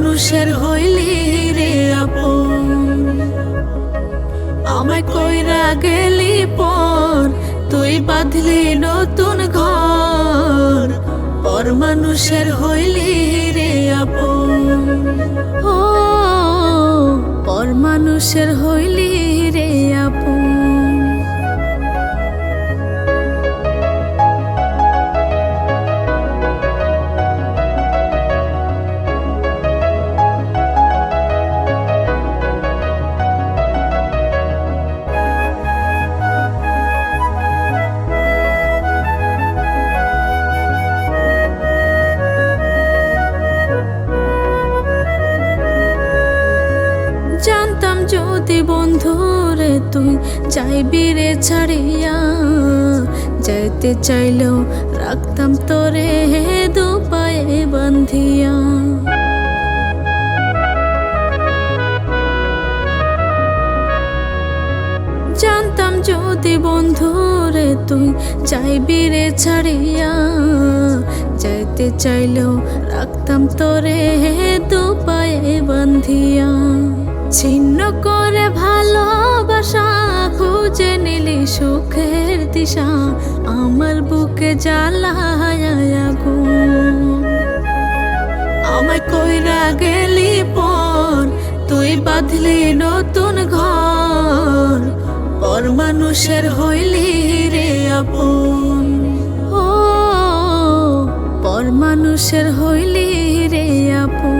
মানুষের হইলি রে আপন। আমায় কইরা গেলি পর, তুই বাঁধলি নতুন ঘর। পর মানুষের হইলি রে আপন। ও, পর মানুষের হইলি রে যদি বন্ধুরে, তুই যাইবি রে ছাড়িয়া। যাইতে চাইলেও রাখতাম তোরে দু পায়ে বান্ধিয়া জানতাম যদি বন্ধুরে, তুই চাইবি রে ছাড়িয়া। যাইতে চাইলেও রাখতাম তোরে দু পায়ে বান্ধিয়া ছিন্ন করে ভালোবাসা, খুঁজে নিলি সুখের দিশা, আমার বুকে জ্বালায় আমায় কইরা গেলি পর, তুই বাঁধলি নতুন ঘর, পর মানুষের হইলি রে আপন। ও, পর মানুষের হইলি রে আপন।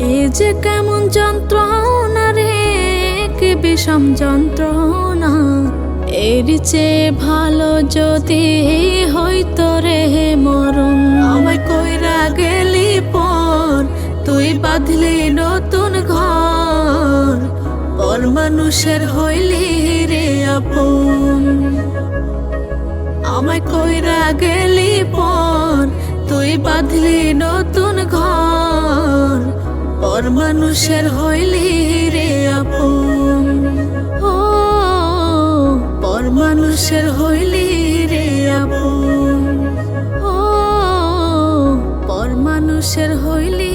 এ যে কেমন যন্ত্রণা রে কি বিষম যন্ত্রণা। এর চেয়ে ভালো যদি হইতো রে মরণ। আমায় কইরা গেলি পর, তুই বাঁধলি নতুন ঘর। পর মানুষের হইলি রে আপন। আমায় কইরা গেলি পর, তুই বাঁধলি নতুন ঘর। পর মানুষের হইলি রে আপন। ও, পর মানুষের হইলি রে আপন। ও, পর মানুষের হইলি